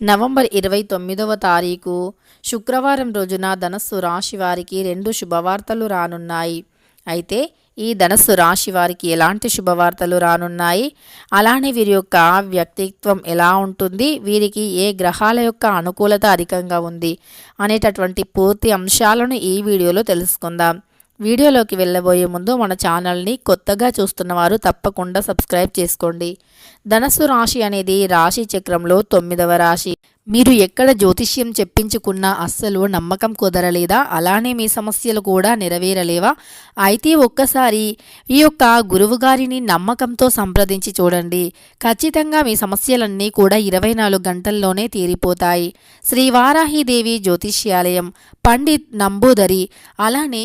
November ఇరవై తొమ్మిదవ తారీఖు శుక్రవారం రోజున ధనస్సు రాశి వారికి రెండు శుభవార్తలు రానున్నాయి. అయితే ఈ ధనస్సు రాశి వారికి ఎలాంటి శుభవార్తలు రానున్నాయి? అలానే వీరి యొక్క వ్యక్తిత్వం ఎలా ఉంటుంది? వీరికి ఏ గ్రహాల యొక్క అనుకూలత అధికంగా ఉంది? అనేటటువంటి పూర్తి అంశాలను ఈ వీడియోలో తెలుసుకుందాం. వీడియోలోకి వెళ్ళబోయే ముందు మన ఛానల్ని కొత్తగా చూస్తున్నవారు తప్పకుండా సబ్స్క్రైబ్ చేసుకోండి. ధనస్సు రాశి అనేది రాశి చక్రంలో తొమ్మిదవ రాశి. మీరు ఎక్కడ జ్యోతిష్యం చెప్పించుకున్నా అస్సలు నమ్మకం కుదరలేదా? అలానే మీ సమస్యలు కూడా నెరవేరలేవా? అయితే ఒక్కసారి ఈ యొక్క గురువుగారిని నమ్మకంతో సంప్రదించి చూడండి. ఖచ్చితంగా మీ సమస్యలన్నీ కూడా ఇరవై నాలుగు గంటల్లోనే తీరిపోతాయి. శ్రీ వారాహిదేవి జ్యోతిష్యాలయం పండిత్ నంబూదరి అలానే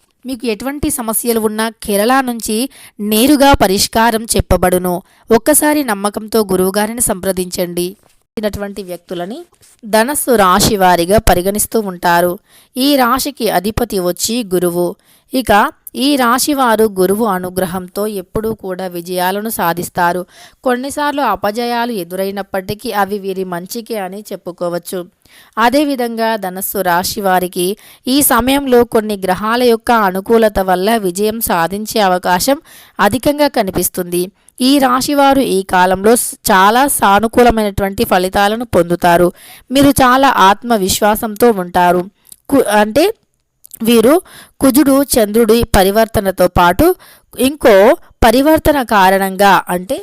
మీకు ఎటువంటి సమస్యలు ఉన్నా కేరళ నుంచి నేరుగా పరిష్కారం చెప్పబడును. ఒక్కసారి నమ్మకంతో గురువుగారిని సంప్రదించండి. ఇటువంటి వ్యక్తులని ధనస్సు రాశి వారిగా పరిగణిస్తూ ఉంటారు. ఈ రాశికి అధిపతి వచ్చి గురువు. ఇక ఈ రాశివారు గురువు అనుగ్రహంతో ఎప్పుడూ కూడా విజయాలను సాధిస్తారు. కొన్నిసార్లు అపజయాలు ఎదురైనప్పటికీ అవి వీరి మంచికే అని చెప్పుకోవచ్చు. అదేవిధంగా ధనస్సు రాశి వారికి ఈ సమయంలో కొన్ని గ్రహాల యొక్క అనుకూలత వల్ల విజయం సాధించే అవకాశం అధికంగా కనిపిస్తుంది. ఈ రాశివారు ఈ కాలంలో చాలా సానుకూలమైనటువంటి ఫలితాలను పొందుతారు. మీరు చాలా ఆత్మవిశ్వాసంతో ఉంటారు. అంటే వీరు కుజుడు చంద్రుడి పరివర్తనతో పాటు ఇంకో పరివర్తన కారణంగా అంటే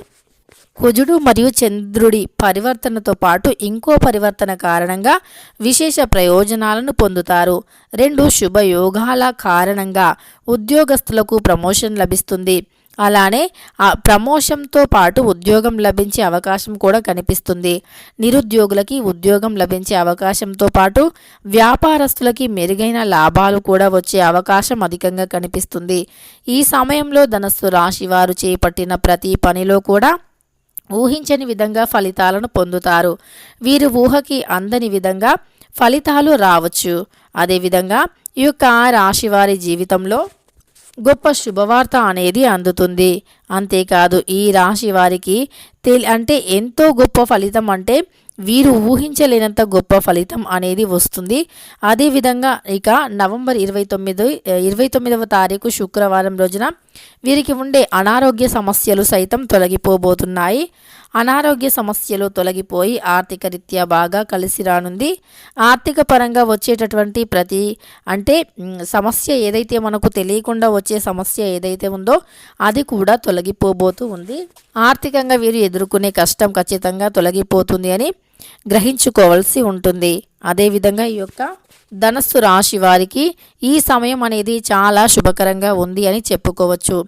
కుజుడు మరియు చంద్రుడి పరివర్తనతో పాటు ఇంకో పరివర్తన కారణంగా విశేష ప్రయోజనాలను పొందుతారు. రెండు శుభయోగాల కారణంగా ఉద్యోగస్తులకు ప్రమోషన్ లభిస్తుంది. అలానే ఆ ప్రమోషన్తో పాటు ఉద్యోగం లభించే అవకాశం కూడా కనిపిస్తుంది. నిరుద్యోగులకి ఉద్యోగం లభించే అవకాశంతో పాటు వ్యాపారస్తులకి మెరుగైన లాభాలు కూడా వచ్చే అవకాశం అధికంగా కనిపిస్తుంది. ఈ సమయంలో ధనస్సు రాశి వారు చేపట్టిన ప్రతి పనిలో కూడా ఊహించని విధంగా ఫలితాలను పొందుతారు. వీరు ఊహకి అందని విధంగా ఫలితాలు రావచ్చు. అదేవిధంగా ఈ యొక్క రాశివారి జీవితంలో గొప్ప శుభవార్త అనేది అందుతుంది. అంతేకాదు ఈ రాశి వారికి తెలి అంటే ఎంతో గొప్ప ఫలితం అంటే వీరు ఊహించలేనంత గొప్ప ఫలితం అనేది వస్తుంది. అదేవిధంగా ఇక నవంబర్ ఇరవై తొమ్మిది ఇరవై తొమ్మిదవ తారీఖు శుక్రవారం రోజున వీరికి ఉండే అనారోగ్య సమస్యలు సైతం తొలగిపోబోతున్నాయి. అనారోగ్య సమస్యలు తొలగిపోయి ఆర్థిక రీత్యా బాగా కలిసి రానుంది. ఆర్థిక పరంగా వచ్చేటటువంటి ప్రతి అంటే సమస్య ఏదైతే మనకు తెలియకుండా వచ్చే సమస్య ఏదైతే ఉందో అది కూడా తొలగిపోబోతూ ఉంది. ఆర్థికంగా వీరు ఎదుర్కొనే కష్టం ఖచ్చితంగా తొలగిపోతుంది అని గ్రహించుకోవాల్సి ఉంటుంది. అదేవిధంగా ఈ యొక్క ధనస్సు రాశి వారికి ఈ సమయం అనేది చాలా శుభకరంగా ఉంది అని చెప్పుకోవచ్చు.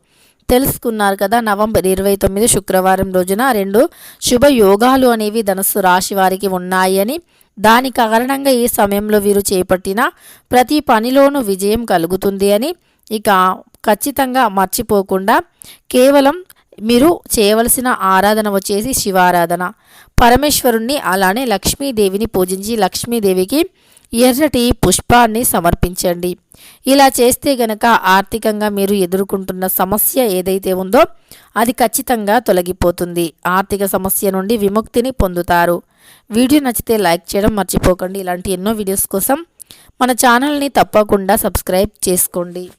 తెలుసుకున్నారు కదా నవంబర్ ఇరవై తొమ్మిది శుక్రవారం రోజున రెండు శుభ యోగాలు అనేవి ధనస్సు రాశి వారికి ఉన్నాయి అని దాని కారణంగా ఈ సమయంలో వీరు చేపట్టిన ప్రతి పనిలోనూ విజయం కలుగుతుంది అని ఇక ఖచ్చితంగా మర్చిపోకుండా కేవలం మీరు చేయవలసిన ఆరాధన వచ్చేసి శివారాధన. పరమేశ్వరుణ్ణి అలానే లక్ష్మీదేవిని పూజించి లక్ష్మీదేవికి ఎర్రటి పుష్పాన్ని సమర్పించండి. ఇలా చేస్తే గనక ఆర్థికంగా మీరు ఎదుర్కొంటున్న సమస్య ఏదైతే ఉందో అది ఖచ్చితంగా తొలగిపోతుంది. ఆర్థిక సమస్య నుండి విముక్తిని పొందుతారు. వీడియో నచ్చితే లైక్ చేయడం మర్చిపోకండి. ఇలాంటి ఎన్నో వీడియోస్ కోసం మన ఛానల్ని తప్పకుండా సబ్స్క్రైబ్ చేసుకోండి.